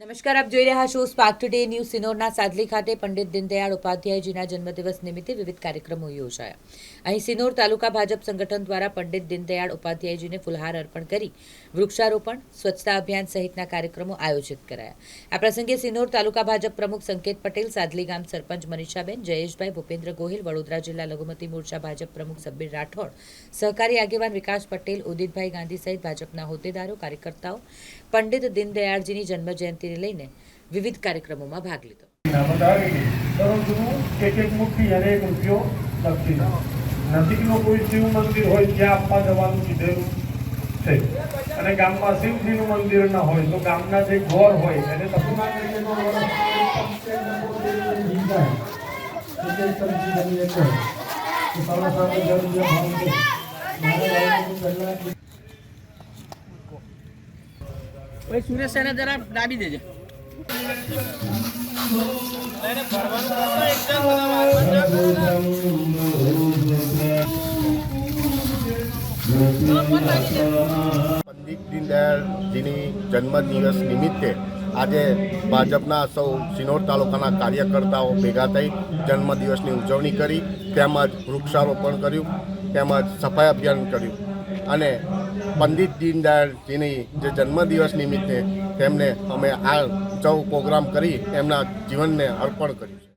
નમસ્કાર, આપ જોઈ રહ્યા છો સ્પાર્ક ટુડે ન્યૂઝ સિનોરના સાદલી ખાતે પંડિત દીનદયાળ ઉપાધ્યાયજીના જન્મદિવસ નિમિત્તે વિવિધ કાર્યક્રમો યોજાયા. અહીં સિનોર તાલુકા ભાજપ સંગઠન દ્વારા પંડિત દીનદયાળ ઉપાધ્યાયજીને ફુલહાર અર્પણ કરી વૃક્ષારોપણ, સ્વચ્છતા અભિયાન સહિતના કાર્યક્રમો આયોજિત કરાયા. આ પ્રસંગે સિનોર તાલુકા ભાજપ પ્રમુખ સંકેત પટેલ, સાદલી ગામ સરપંચ મનીષાબેન, જયેશભાઈ ભૂપેન્દ્ર ગોહિલ, વડોદરા જિલ્લા લઘુમતી મોરચા ભાજપ પ્રમુખ સબ્બીર રાઠોડ, સહકારી આગેવાન વિકાસ પટેલ, ઉદિતભાઈ ગાંધી સહિત ભાજપના હોદ્દેદારો, કાર્યકર્તાઓ, પંડિત દીનદયાળજીની જન્મ જયંતિને લઈને વિવિધ કાર્યક્રમોમાં ભાગ લીધો. નજીકનું કોઈ શિવ મંદિર હોય ત્યાં આપવા જવાનું કીધેલું છે. અને ગામમાં શિવજીનું મંદિર ન હોય તો ગામના જે ઘર હોય એને ભાઈ સુરેશ એને જરા દાબી દેજે. પંડિત દીનદયાળજીની જન્મદિવસ નિમિત્તે આજે ભાજપના સૌ સિનોર તાલુકાના કાર્યકર્તાઓ ભેગા થઈ જન્મદિવસની ઉજવણી કરી, તેમજ વૃક્ષારોપણ કર્યું, તેમજ સફાઈ અભિયાન કર્યું. અને પંડિત દીનદયાળજીની જે જન્મદિવસ નિમિત્તે તેમને અમે આ સૌ પ્રોગ્રામ કરી એમના જીવનને અર્પણ કર્યું